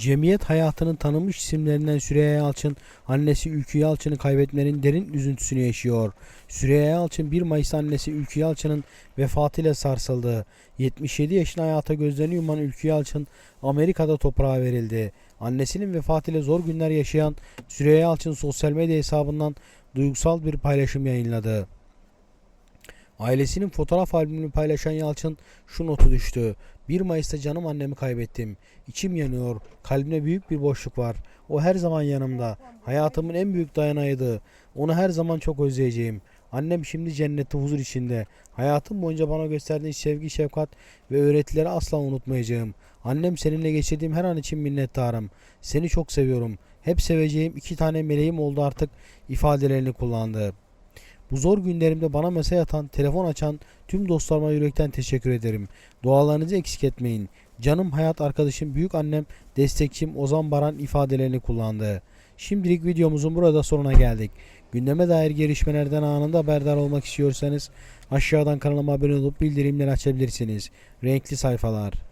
Cemiyet hayatının tanınmış isimlerinden Süreyya Yalçın, annesi Ülkü Yalçın'ı kaybetmenin derin üzüntüsünü yaşıyor. Süreyya Yalçın 1 Mayıs annesi Ülkü Yalçın'ın vefatıyla sarsıldı. 77 yaşında hayata gözlerini yuman Ülkü Yalçın Amerika'da toprağa verildi. Annesinin vefatıyla zor günler yaşayan Süreyya Yalçın sosyal medya hesabından duygusal bir paylaşım yayınladı. Ailesinin fotoğraf albümünü paylaşan Yalçın şu notu düştü. 1 Mayıs'ta canım annemi kaybettim. İçim yanıyor. Kalbimde büyük bir boşluk var. O her zaman yanımda. Hayatımın en büyük dayanağıydı. Onu her zaman çok özleyeceğim. Annem şimdi cennette huzur içinde. Hayatım boyunca bana gösterdiğin sevgi, şefkat ve öğretileri asla unutmayacağım. Annem seninle geçirdiğim her an için minnettarım. Seni çok seviyorum. Hep seveceğim iki tane meleğim oldu artık ifadelerini kullandı. Bu zor günlerimde bana mesaj atan, telefon açan tüm dostlarıma yürekten teşekkür ederim. Dualarınızı eksik etmeyin. Canım hayat arkadaşım, büyük annem, destekçim Ozan Baran ifadelerini kullandı. Şimdilik videomuzun burada sonuna geldik. Gündeme dair gelişmelerden anında haberdar olmak istiyorsanız aşağıdan kanalıma abone olup bildirimleri açabilirsiniz. Renkli sayfalar.